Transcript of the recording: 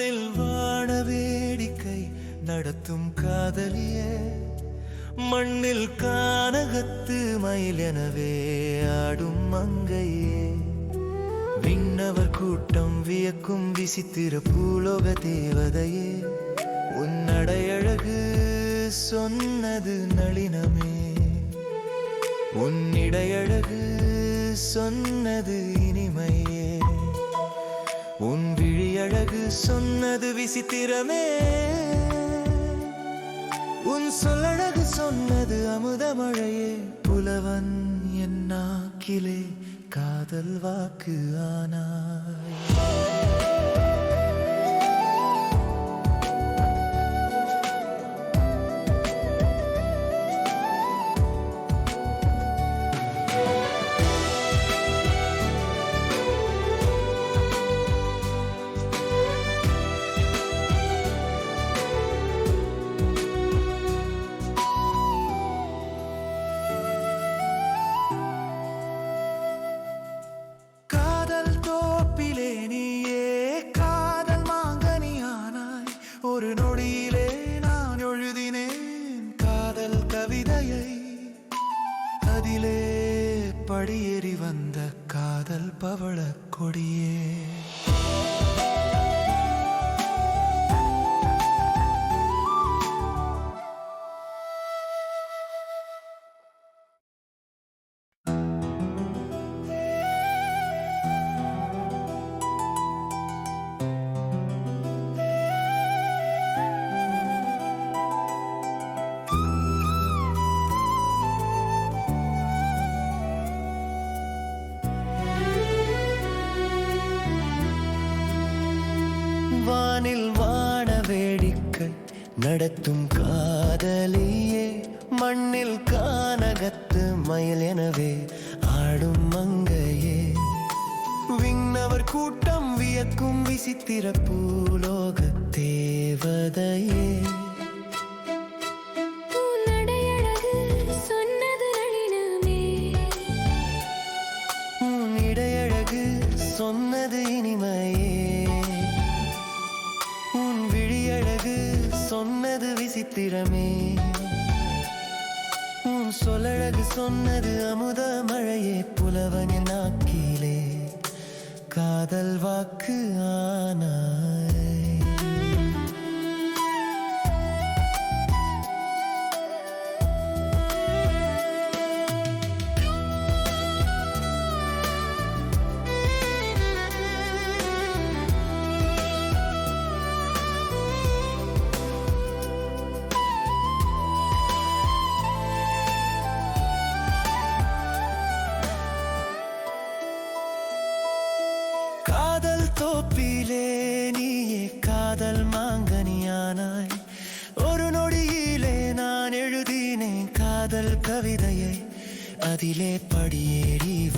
வானில் வான வேடிக்கை நடத்தும் காதலிய மண்ணில் கானகத்து மயில் எனவே ஆடும் மங்கையே. விண்ணவர் கூட்டம் வியக்கும் விசித்திர பூலோக தேவதையே உன்னடையழகு சொன்னது நளினமே. உன்னிடையழகு சொன்னது இனிமையே. உன் விழியழகு சொன்னது விசித்திரமே. உன் சொல்லழகு சொன்னது அமுதமழையே. புலவன் என் நாக்கிலே காதல் வாக்கு ஆனாய். கவிதையை அதிலே படியேறி வந்த காதல் பவள கொடியே. நடத்தும் காதலியே மண்ணில் கானகத்து மயில் எனவே ஆடும் மங்கையே. விண்ணவர் கூட்டம் வியக்கும் விசித்திர பூலோக தேவதையே சொன்னது நளினமே சித்திரமே. உன் சொல்லழகு சொன்னது அமுத மழையே புலவனின் நாக்கிலே. காதல் வாக்கு ஆனா காதல் தோப்பிலே நீயே காதல் மாங்கனியானாய். ஒரு நொடியிலே நான் எழுதினேன் காதல் கவிதையை. அதிலே படியேறி